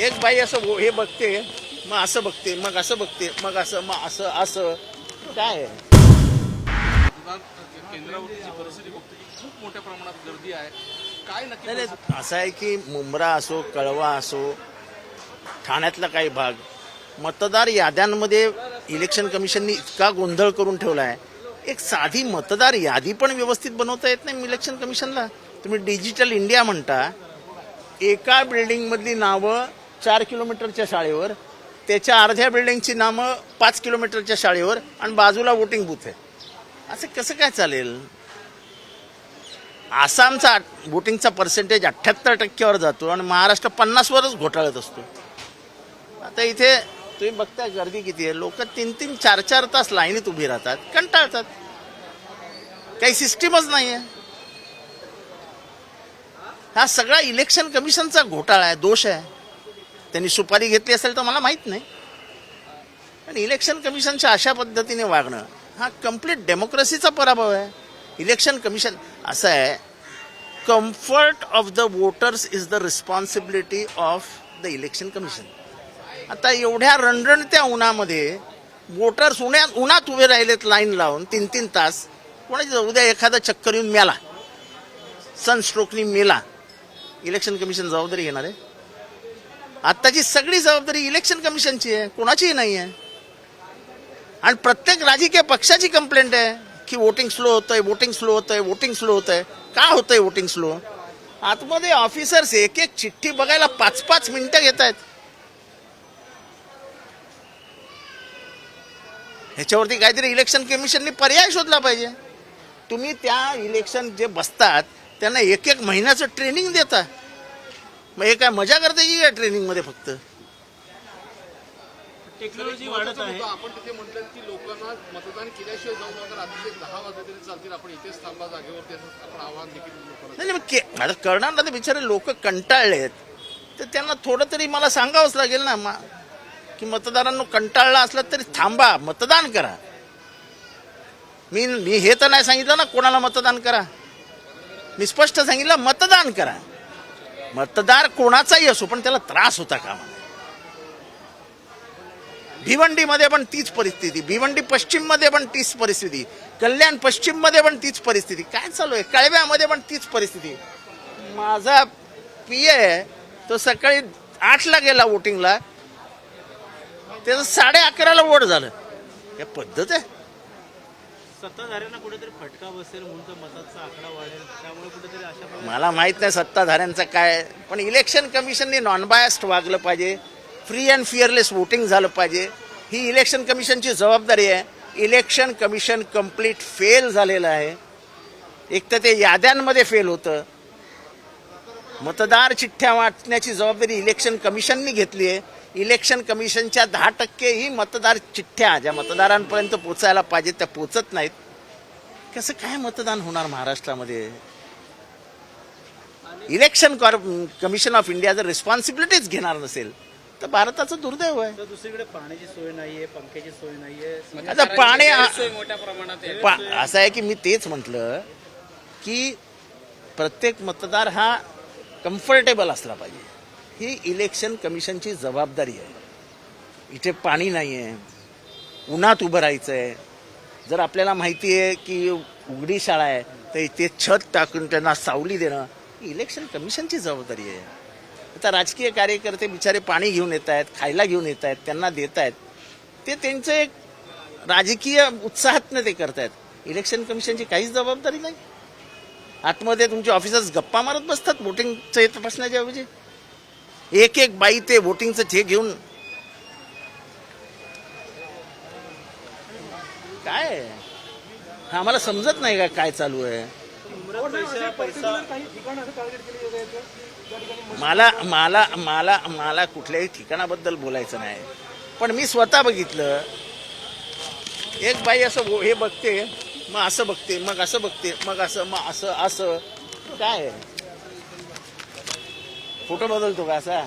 एक बाई असं हे बघते मग असं बघते मग असं बघते मग असं मग असं असं. काय आहे? मतदान केंद्रावरती जी परिस्थिती बघतो की खूप मोठ्या प्रमाणात गर्दी आहे. काय नक्की नाही, नाही, असं आहे की मुंब्रा असो कळवा असो ठाण्यातला काही भाग मतदार याद्यांमध्ये इलेक्शन कमिशननी इतका गोंधळ करून ठेवला आहे एक साधी मतदार यादी पण व्यवस्थित बनवता येत नाही इलेक्शन कमिशनला तुम्ही डिजिटल इंडिया म्हणता एका बिल्डिंगमधली नावं चार किलोमीटरच्या शाळेवर त्याच्या अर्ध्या बिल्डिंगची नावं पाच किलोमीटरच्या शाळेवर आणि बाजूला वोटिंग बूथ आहे. असं कसं काय चालेल? आसामचा वोटिंगचा पर्सेंटेज अठ्ठ्याहत्तर टक्क्यावर जातो आणि महाराष्ट्र पन्नासवरच घोटाळत असतो. आता इथे तुम्ही बघताय गर्दी किती आहे. लोक तीन तीन चार चार तास लाईनीत उभी राहतात कंटाळतात. काही सिस्टीमच नाही आहे हा सगळा इलेक्शन कमिशनचा घोटाळा आहे दोष आहे. त्यांनी सुपारी घेतली असेल तर मला माहीत नाही. पण इलेक्शन कमिशनच्या अशा पद्धतीने वागणं हा कंप्लीट डेमोक्रेसीचा पराभव आहे. इलेक्शन कमिशन असं आहे comfort of the voters is the responsibility of the election commission आता एवढ्या रणरणत्या उन्हामध्ये वोटर्स उन्हात उन्हात उभे राहिलेत लाईन लावून तीन तीन तास. कोणाची उद्या एखादा चक्कर येऊन मेला. सनस्ट्रोकनी मेला. इलेक्शन कमिशन जबाबदारी घेणार. आहे आत्ताची सगळी जबाबदारी इलेक्शन कमिशनची आहे कोणाचीही नाही आहे. आणि प्रत्येक राजकीय पक्षाची कंप्लेंट आहे की वोटिंग स्लो होतंय वोटिंग स्लो होतंय वोटिंग स्लो होतंय. का होतंय वोटिंग स्लो आतमध्ये ऑफिसर्स एक एक चिठ्ठी बघायला पाच पाच मिनिटं घेत आहेत ह्याच्यावरती काहीतरी इलेक्शन कमिशननी पर्याय शोधला पाहिजे. तुम्ही त्या इलेक्शन जे बसतात त्यांना एक एक महिन्याचं ट्रेनिंग देता. मग हे काय मजा करता की या ट्रेनिंगमध्ये फक्त? टेक्नॉलॉजी वाढत आहे. आपण तिथे म्हटलं की लोकांना मतदान केल्याशिवाय जाऊ नका रात्री दहा तरी चालतील. आपण इथेच थांबा जागेवरती आपण आव्हान देखील नाही, मग के- आता करणार ना ते बिचारे लोक कंटाळलेत तर त्यांना थोडं तरी मला सांगावंच लागेल ना मा- की मतदारांना कंटाळला असला तरी थांबा मतदान करा. मी मी हे तर नाही सांगितलं ना कोणाला मतदान करा. मी स्पष्ट सांगितलं मतदान करा. मतदार कोणाचाही असो पण त्याला त्रास होता कामा नये. भिवंडीमध्ये पण तीच परिस्थिती भिवंडी पश्चिममध्ये पण तीच परिस्थिती कल्याण पश्चिममध्ये पण तीच परिस्थिती. काय चालू आहे? कळव्यामध्ये पण तीच परिस्थिती. माझा पी आहे तो सकाळी आठला गेला वोटिंगला त्याचं साडे अकराला वोट झालं. या पद्धत आहे. सत्ताधाऱ्यांना कुठेतरी फटका बसेल म्हणून मताचा आकडा वाढेल. त्यामुळे कुठेतरी अशा मला माहीत नाही सत्ताधाऱ्यांचं काय. पण इलेक्शन कमिशनने नॉनबायस्ड वागलं पाहिजे. फ्री अँड फिअरलेस वोटिंग झालं पाहिजे. ही इलेक्शन कमिशनची जबाबदारी आहे. इलेक्शन कमिशन कंप्लीट फेल झालेलं आहे. एक तर ते याद्यांमध्ये फेल होतं. मतदार चिठ्ठ्या वाटण्याची जबाबदारी इलेक्शन कमिशननी घेतली आहे. इलेक्शन कमिशनच्या दहा टक्के ही मतदार चिठ्ठ्या ज्या मतदारांपर्यंत पोचायला पाहिजे त्या पोचत नाहीत. कसं काय मतदान होणार महाराष्ट्रामध्ये? इलेक्शन कमिशन ऑफ इंडिया जर रिस्पॉन्सिबिलिटीज घेणार नसेल तर भारताचं दुर्दैव आहे. तर दुसरीकडे पाण्याची सोय नाहीये पंख्याची सोय नाहीये. आता पाणी मोठ्या प्रमाणात असं आहे की मी तेच म्हटलं की प्रत्येक मतदार हा कम्फर्टेबल असला पाहिजे. ही इलेक्शन कमिशनची जबाबदारी आहे. इथे पाणी नाही आहे उन्हात उभं राहायचं आहे जर आपल्याला माहिती आहे की उघडी शाळा आहे तर इथे छत टाकून त्यांना सावली देणं ही इलेक्शन कमिशनची जबाबदारी आहे. आता राजकीय कार्यकर्ते बिचारे पाणी घेऊन येत आहेत खायला घेऊन येत आहेत त्यांना देत आहेत. ते त्यांचं एक राजकीय उत्साहातनं ते करत आहेत. इलेक्शन कमिशनची काहीच जबाबदारी नाही. आतमध्ये तुमचे ऑफिसर्स गप्पा मारत बसतात वोटिंगचं हे तपासण्याच्या ऐवजी एक एक बाई ते वोटिंगचं हे घेऊन. काय? हा आम्हाला समजत नाही का काय चालू आहे? मला मला मला मला कुठल्याही ठिकाणाबद्दल बोलायचं नाही. पण मी स्वतः बघितलं. एक बाई असं हे बघते. मग असं बघते मग असं बघते मग असं मग असं असं. काय? फोटो बदलतो का असा?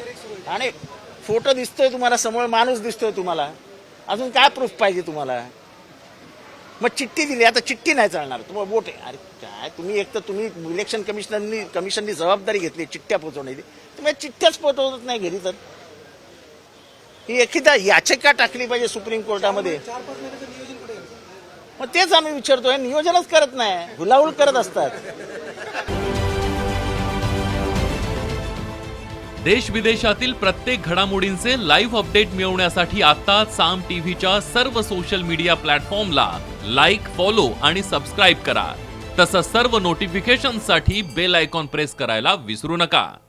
आणि फोटो दिसतोय तुम्हाला समोर माणूस दिसतोय तुम्हाला. अजून काय प्रूफ पाहिजे तुम्हाला? मग चिठ्ठी दिली आता चिठ्ठी नाही चालणार. तुम्हाला वोट आहे अरे काय तुम्ही एक तर तुम्ही इलेक्शन कमिशनरनी कमिशननी जबाबदारी घेतली चिठ्ठ्या पोहोचवण्याची तुम्ही चिठ्ठ्याच पोहोचवत नाही घरी तर. ही एखादा याचिका टाकली पाहिजे सुप्रीम कोर्टामध्ये. मग तेच आम्ही विचारतोय नियोजनच करत नाही हुलाहुल करत असतात. देश विदेशातील प्रत्येक घडामोडींचे लाईव्ह अपडेट मिळवण्यासाठी आता साम टीव्हीच्या सर्व सोशल मीडिया प्लॅटफॉर्मला लाईक फॉलो आणि सबस्क्राईब करा. तसंच सर्व नोटिफिकेशनसाठी बेल आयकॉन प्रेस करायला विसरू नका.